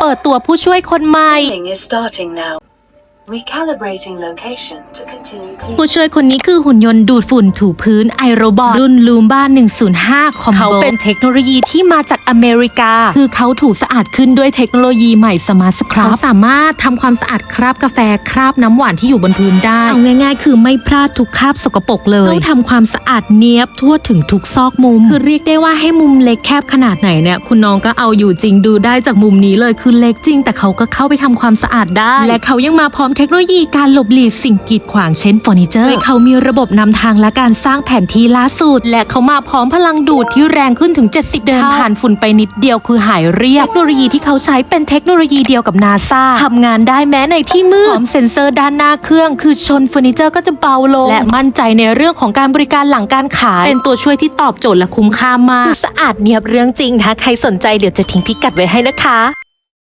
เปิดตัวผู้ช่วยคนใหม่ Recalibrating location to continue ผู้ cleaning. ช่วยคนนี้คือหุ่นยนต์ดูดฝุ่นถูพื้นไอโรบอทรุ่นลูมบ้า105 คอมโบเขาเป็นเทคโนโลยีที่มาจากอเมริกา คือเขาถูกสะอาดขึ้นด้วยเทคโนโลยีใหม่สมาร์ทสครับเขาสามารถทำความสะอาดคราบกาแฟคราบน้ำหวานที่อยู่บนพื้นได้ เอาง่ายๆ คือไม่พลาดทุกคราบสกปรกเลยเขาทำความสะอาดเนียบทั่วถึงทุกซอกมุม คือเรียกได้ว่าให้มุมเล็กแคบขนาดไหนเนี่ย คุณน้องก็เอาอยู่จริงดูได้จากมุมนี้เลยคือเล็กจริง แต่เขาก็เข้าไปทำความสะอาดได้ และเขายังมาพร้อมเทคโนโลยีการหลบหลีกสิ่งกีดขวางเช่นเฟอร์นิเจอร์เขามีระบบนำทางและการสร้างแผนที่ล่าสุด และเขามาพร้อมพลังดูดที่แรงขึ้นถึง 70 เดินผ่านฝุ่นไปนิดเดียวคือหายเรียบเทคโนโลยีที่เขาใช้เป็นเทคโนโลยีเดียวกับนาซาทำงานได้แม้ในที่มืดพร้อมเซ็นเซอร์ด้านหน้าเครื่อง คือชนเฟอร์นิเจอร์ก็จะเบาลง และมั่นใจในเรื่องของการบริการหลังการขาย เป็นตัวช่วยที่ตอบโจทย์และคุ้มค่ามากสะอาดเนียบเรื่องจริงถ้าใครสนใจเดี๋ยวจะทิ้งพิกัดไว้ให้นะคะ